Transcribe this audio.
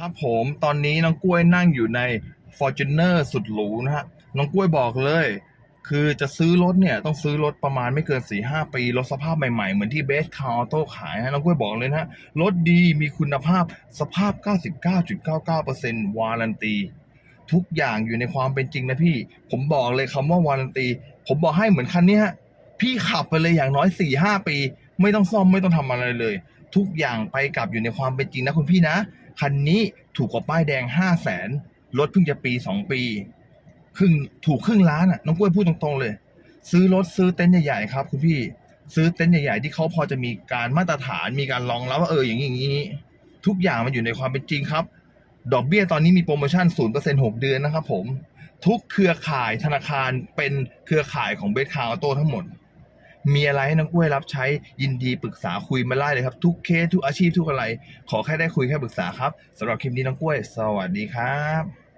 ครับผม ตอนนี้น้องกล้วยนั่งอยู่ใน Fortuner สุดหรูนะฮะ น้องกล้วยบอกเลย คือจะซื้อรถเนี่ย ต้องซื้อรถประมาณไม่เกิน 4-5 ปี รถสภาพใหม่ๆ เหมือนที่เบสคาร์ออโต้ขายนะน้องกล้วยบอกเลยนะฮะ รถดีมีคุณภาพสภาพ 99.99%วารันตี ทุกอย่างอยู่ในความเป็นจริงนะพี่ ผมบอกเลยคำว่าวารันตี ผมบอกให้เหมือนคันนี้ฮะ พี่ขับไปเลยอย่างน้อย 4-5 ปี ไม่ต้องซ่อมไม่ต้องทำอะไรเลย ทุกอย่างไปกลับอยู่ในความเป็นจริงนะคุณพี่นะ คันนี้ถูกกว่าป้ายแดง5 0 0แสนรถเพิ่งจะปี2ปีครึ่งถูกครึ่งล้านอะน้องกล้วยพูดตรงๆเลย ซื้อรถซื้อเต็นท์ใหญ่ๆครับคุณพี่ซื้อเต็นท์ใหญ่ๆที่เขาพอจะมีการมาตรฐานมีการรองรับว่าเอออย่างนี้อย่างนี้ ทุกอย่างมันอยู่ในความเป็นจริงครับ ดอกเบี้ยตอนนี้มีโปรโมชั่น0% 6เดือนนะครับผม ทุกเครือข่ายธนาคารเป็นเครือข่ายของเบสคาร์ออโต้ทั้งหมด มีอะไรให้น้องกล้วยรับใช้ยินดีปรึกษาคุยมาได้เลยครับ ทุกเคสทุกอาชีพทุกอะไร ขอแค่ได้คุยแค่ปรึกษาครับสำหรับคลิปนี้น้องกล้วย สวัสดีครับ